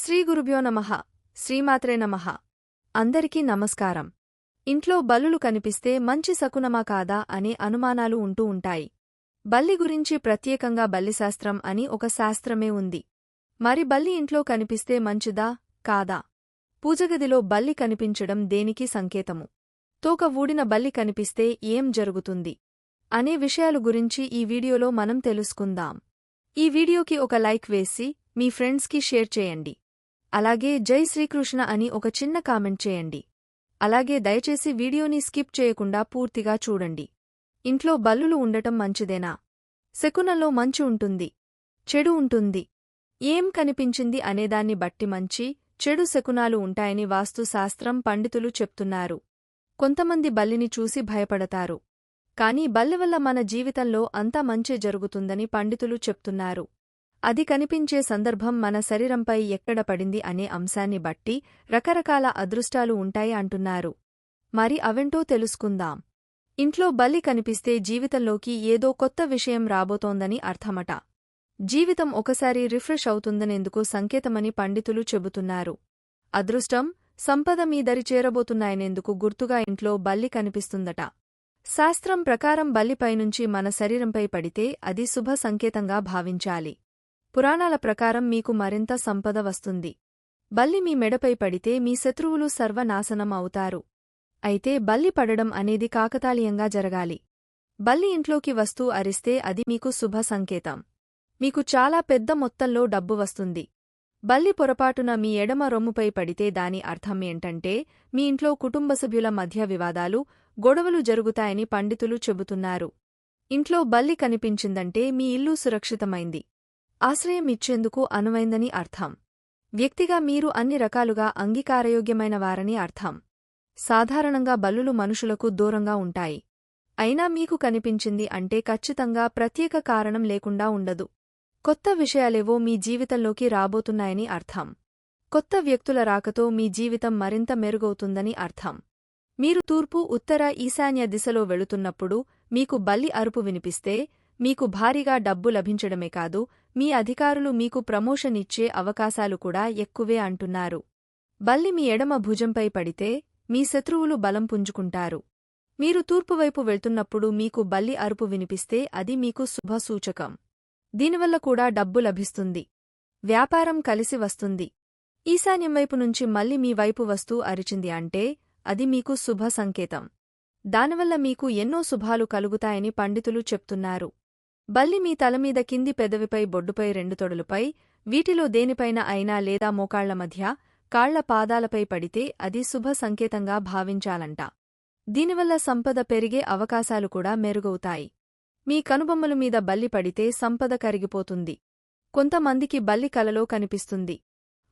శ్రీ గురుభ్యో నమః. శ్రీమాత్రే నమః. అందరికీ నమస్కారం. ఇంట్లో బల్లులు కనిపిస్తే మంచి శకునమా కాదా అనే అనుమానాలు ఉంటూ ఉంటాయి. బల్లి గురించి ప్రత్యేకంగా బల్లిశాస్త్రం అని ఒక శాస్త్రమే ఉంది. మరి బల్లి ఇంట్లో కనిపిస్తే మంచిదా కాదా? పూజగదిలో బల్లి కనిపించడం దేనికి సంకేతము? తోక ఊడిన బల్లి కనిపిస్తే ఏం జరుగుతుంది? అనే విషయాలు గురించి ఈ వీడియోలో మనం తెలుసుకుందాం. ఈ వీడియోకి ఒక లైక్ వేసి మీ ఫ్రెండ్స్కి షేర్ చేయండి. అలాగే జై శ్రీకృష్ణ అని ఒక చిన్న కామెంట్ చేయండి. అలాగే దయచేసి వీడియోని స్కిప్ చేయకుండా పూర్తిగా చూడండి. ఇంట్లో బల్లులు ఉండటం మంచిదేనా? శకునంలో మంచి ఉంటుంది. చెడు ఉంటుంది. ఏం కనిపించింది అనేదాన్ని బట్టి మంచి చెడు శకునాలు ఉంటాయని వాస్తుశాస్త్రం పండితులు చెప్తున్నారు. కొంతమంది బల్లిని చూసి భయపడతారు. కాని బల్లి వల్ల మన జీవితంలో అంతా మంచే జరుగుతుందని పండితులు చెప్తున్నారు. అది కనిపించే సందర్భం మన శరీరంపై ఎక్కడ పడింది అనే అంశాన్ని బట్టి రకరకాల అదృష్టాలు ఉంటాయి అంటున్నారు. మరి అవెంటో తెలుసుకుందాం. ఇంట్లో బల్లి కనిపిస్తే జీవితంలోకి ఏదో కొత్త విషయం రాబోతోందని అర్థమట. జీవితం ఒకసారి రిఫ్రెష్ అవుతుందనేందుకు సంకేతమని పండితులు చెబుతున్నారు. అదృష్టం సంపద మీ దరి చేరబోతున్నాయనేందుకు గుర్తుగా ఇంట్లో బల్లి కనిపిస్తుందట. శాస్త్రం ప్రకారం బల్లిపైనుంచి మన శరీరంపై పడితే అది శుభ సంకేతంగా భావించాలి. పురాణాల ప్రకారం మీకు మరింత సంపద వస్తుంది. బల్లి మీ మెడపై పడితే మీ శత్రువులు సర్వనాశనం అవుతారు. అయితే బల్లి పడడం అనేది కాకతాళీయంగా జరగాలి. బల్లి ఇంట్లోకి వస్తూ అరిస్తే అది మీకు శుభ సంకేతం. మీకు చాలా పెద్ద మొత్తంలో డబ్బు వస్తుంది. బల్లి పొరపాటున మీ ఎడమ రొమ్ముపై పడితే దాని అర్థం ఏంటంటే మీ ఇంట్లో కుటుంబ సభ్యుల మధ్య వివాదాలు గొడవలు జరుగుతాయని పండితులు చెబుతున్నారు. ఇంట్లో బల్లి కనిపించిందంటే మీ ఇల్లు సురక్షితమైంది. ఆశ్రయం ఇచ్చేందుకు అనువైందని అర్థం. వ్యక్తిగా మీరు అన్ని రకాలుగా అంగీకారయోగ్యమైన వారని అర్థం. సాధారణంగా బల్లులు మనుషులకు దూరంగా ఉంటాయి. అయినా మీకు కనిపించింది అంటే ఖచ్చితంగా ప్రత్యేక కారణం లేకుండా ఉండదు. కొత్త విషయాలేవో మీ జీవితంలోకి రాబోతున్నాయని అర్థం. కొత్త వ్యక్తుల రాకతో మీ జీవితం మరింత మెరుగవుతుందని అర్థం. మీరు తూర్పు ఉత్తర ఈశాన్య దిశలో వెళుతున్నప్పుడు మీకు బల్లి అరుపు వినిపిస్తే మీకు భారీగా డబ్బు లభించడమే కాదు మీ అధికారులు మీకు ప్రమోషన్ ఇచ్చే అవకాశాలు కూడా ఎక్కువే అంటున్నారు. బల్లి మీ ఎడమ భుజంపై పడితే మీ శత్రువులు బలం పుంజుకుంటారు. మీరు తూర్పువైపు వెళ్తున్నప్పుడు మీకు బల్లి అరుపు వినిపిస్తే అది మీకు శుభసూచకం. దీనివల్ల కూడా డబ్బు లభిస్తుంది. వ్యాపారం కలిసి వస్తుంది. ఈశాన్యం వైపు నుంచి మళ్ళీ మీ వైపు వస్తూ అరిచింది అంటే అది మీకు శుభ సంకేతం. దానివల్ల మీకు ఎన్నో శుభాలు కలుగుతాయని పండితులు చెప్తున్నారు. బల్లి మీ తలమీద కింది పెదవిపై బొడ్డుపై రెండు తొడలుపై వీటిలో దేనిపైన అయినా లేదా మోకాళ్ళ మధ్య కాళ్ళ పాదాలపై పడితే అది శుభ సంకేతంగా భావించాలంట. దీనివల్ల సంపద పెరిగే అవకాశాలు కూడా మెరుగవుతాయి. మీ కనుబొమ్మల మీద బల్లి పడితే సంపద కరిగిపోతుంది. కొంతమందికి బల్లి కలలో కనిపిస్తుంది.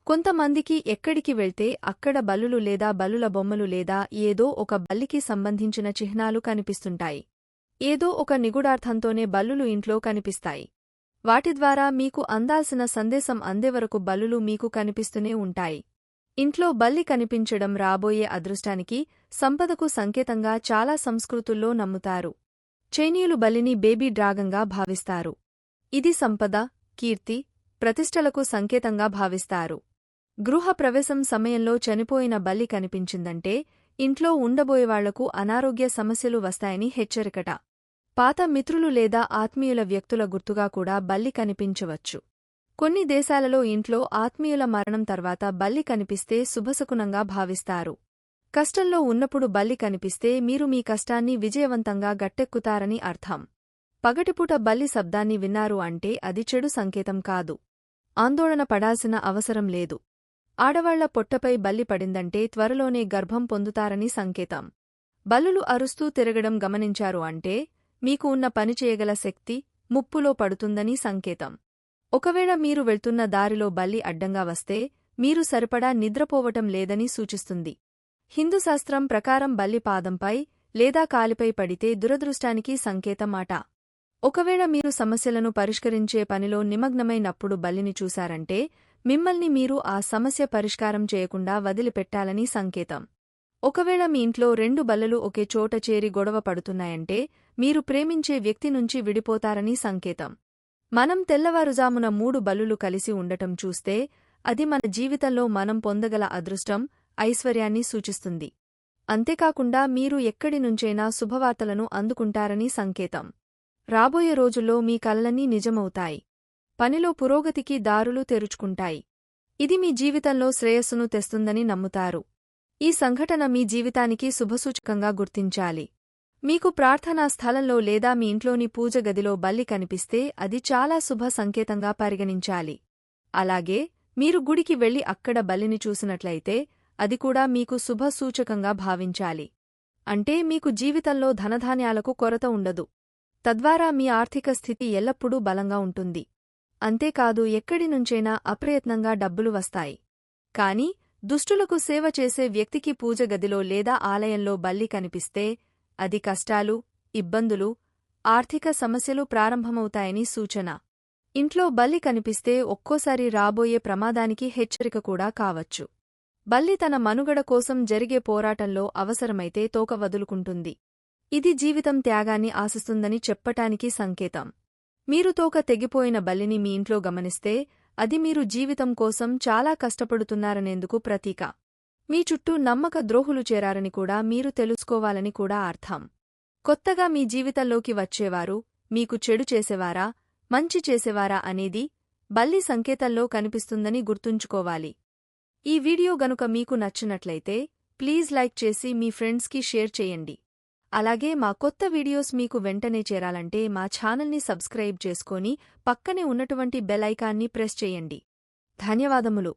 కొంతమందికి ఎక్కడికి వెళ్తే అక్కడ బల్లులు లేదా బల్లుల బొమ్మలు లేదా ఏదో ఒక బల్లికి సంబంధించిన చిహ్నాలు కనిపిస్తుంటాయి. ఏదో ఒక నిగుడార్థంతోనే బల్లులు ఇంట్లో కనిపిస్తాయి. వాటి ద్వారా మీకు అందాల్సిన సందేశం అందేవరకు బల్లులు మీకు కనిపిస్తూనే ఉంటాయి. ఇంట్లో బల్లి కనిపించడం రాబోయే అదృష్టానికి సంపదకు సంకేతంగా చాలా సంస్కృతుల్లో నమ్ముతారు. చైనీయులు బల్లిని బేబీ డ్రాగంగా భావిస్తారు. ఇది సంపద కీర్తి ప్రతిష్టలకు సంకేతంగా భావిస్తారు. గృహ ప్రవేశం సమయంలో చనిపోయిన బల్లి కనిపించిందంటే ఇంట్లో ఉండబోయేవాళ్ళకు అనారోగ్య సమస్యలు వస్తాయని హెచ్చరికట. పాత మిత్రులు లేదా ఆత్మీయుల వ్యక్తుల గుర్తుగా కూడా బల్లి కనిపించవచ్చు. కొన్ని దేశాలలో ఇంట్లో ఆత్మీయుల మరణం తర్వాత బల్లి కనిపిస్తే శుభశకునంగా భావిస్తారు. కష్టంలో ఉన్నప్పుడు బల్లి కనిపిస్తే మీరు మీ కష్టాన్ని విజయవంతంగా గట్టెక్కుతారని అర్థం. పగటిపూట బల్లి శబ్దాన్ని విన్నారు అంటే అది చెడు సంకేతం కాదు. ఆందోళన పడాల్సిన అవసరం లేదు. ఆడవాళ్ళ పొట్టపై బల్లి పడిందంటే త్వరలోనే గర్భం పొందుతారని సంకేతం. బల్లులు అరుస్తూ తిరగడం గమనించారు అంటే మీకు ఉన్న పనిచేయగల శక్తి ముప్పులో పడుతుందని సంకేతం. ఒకవేళ మీరు వెళ్తున్న దారిలో బల్లి అడ్డంగా వస్తే మీరు సరిపడా నిద్రపోవటం లేదని సూచిస్తుంది. హిందూ శాస్త్రం ప్రకారం బల్లి పాదంపై లేదా కాలిపై పడితే దురదృష్టానికి సంకేతమాట ఒకవేళ మీరు సమస్యలను పరిష్కరించే పనిలో నిమగ్నమైనప్పుడు బల్లిని చూశారంటే మిమ్మల్ని మీరు ఆ సమస్య పరిష్కారం చేయకుండా వదిలిపెట్టాలని సంకేతం. ఒకవేళ మీ ఇంట్లో రెండు బల్లలు ఒకే చోట చేరి గొడవ పడుతున్నాయంటే మీరు ప్రేమించే వ్యక్తి నుంచి విడిపోతారని సంకేతం. మనం తెల్లవారుజామున మూడు బలులు కలిసి ఉండటం చూస్తే అది మన జీవితంలో మనం పొందగల అదృష్టం ఐశ్వర్యాన్ని సూచిస్తుంది. అంతేకాకుండా మీరు ఎక్కడి నుంచైనా శుభవార్తలను అందుకుంటారని సంకేతం. రాబోయే రోజుల్లో మీ కలలన్నీ నిజమవుతాయి. పనిలో పురోగతికి దారులు తెరుచుకుంటాయి. ఇది మీ జీవితంలో శ్రేయస్సును తెస్తుందని నమ్ముతారు. ఈ సంఘటన మీ జీవితానికి శుభసూచకంగా గుర్తించాలి. మీకు ప్రార్థనా స్థలంలో లేదా మీ ఇంట్లోని పూజ గదిలో బల్లి కనిపిస్తే అది చాలా శుభ సంకేతంగా పరిగణించాలి. అలాగే మీరు గుడికి వెళ్ళి అక్కడ బల్లిని చూసినట్లయితే అది కూడా మీకు శుభ సూచకంగా భావించాలి. అంటే మీకు జీవితంలో ధనధాన్యాలకు కొరత ఉండదు. తద్వారా మీ ఆర్థిక స్థితి ఎల్లప్పుడూ బలంగా ఉంటుంది. అంతేకాదు ఎక్కడి నుంచైనా అప్రయత్నంగా డబ్బులు వస్తాయి. కాని దుష్టులకు సేవ చేసే వ్యక్తికి పూజ గదిలో లేదా ఆలయంలో బల్లి కనిపిస్తే అది కష్టాలు ఇబ్బందులు ఆర్థిక సమస్యలు ప్రారంభమవుతాయని సూచన. ఇంట్లో బల్లి కనిపిస్తే ఒక్కోసారి రాబోయే ప్రమాదానికి హెచ్చరిక కూడా కావచ్చు. బల్లి తన మనుగడ కోసం జరిగే పోరాటంలో అవసరమైతే తోక వదులుకుంటుంది. ఇది జీవితం త్యాగాన్ని ఆశిస్తుందని చెప్పటానికి సంకేతం. మీరు తోక తెగిపోయిన బల్లిని మీ ఇంట్లో గమనిస్తే అది మీరు జీవితం కోసం చాలా కష్టపడుతున్నారనేందుకు ప్రతీక. మీ చుట్టూ నమ్మక ద్రోహులు చేరారని కూడా మీరు తెలుసుకోవాలని కూడా అర్థం. కొత్తగా మీ జీవితంలోకి వచ్చేవారు మీకు చెడు చేసేవారా మంచి చేసేవారా అనేది బల్లి సంకేతంలో కనిపిస్తుందని గుర్తుంచుకోవాలి. ఈ వీడియో గనుక మీకు నచ్చినట్లయితే ప్లీజ్ లైక్ చేసి మీ ఫ్రెండ్స్కి షేర్ చేయండి. అలాగే మా కొత్త వీడియోస్ మీకు వెంటనే చేరాలంటే మా ఛానల్ని సబ్స్క్రైబ్ చేసుకొని పక్కనే ఉన్నటువంటి బెల్ ఐకాన్ని ప్రెస్ చేయండి. ధన్యవాదములు.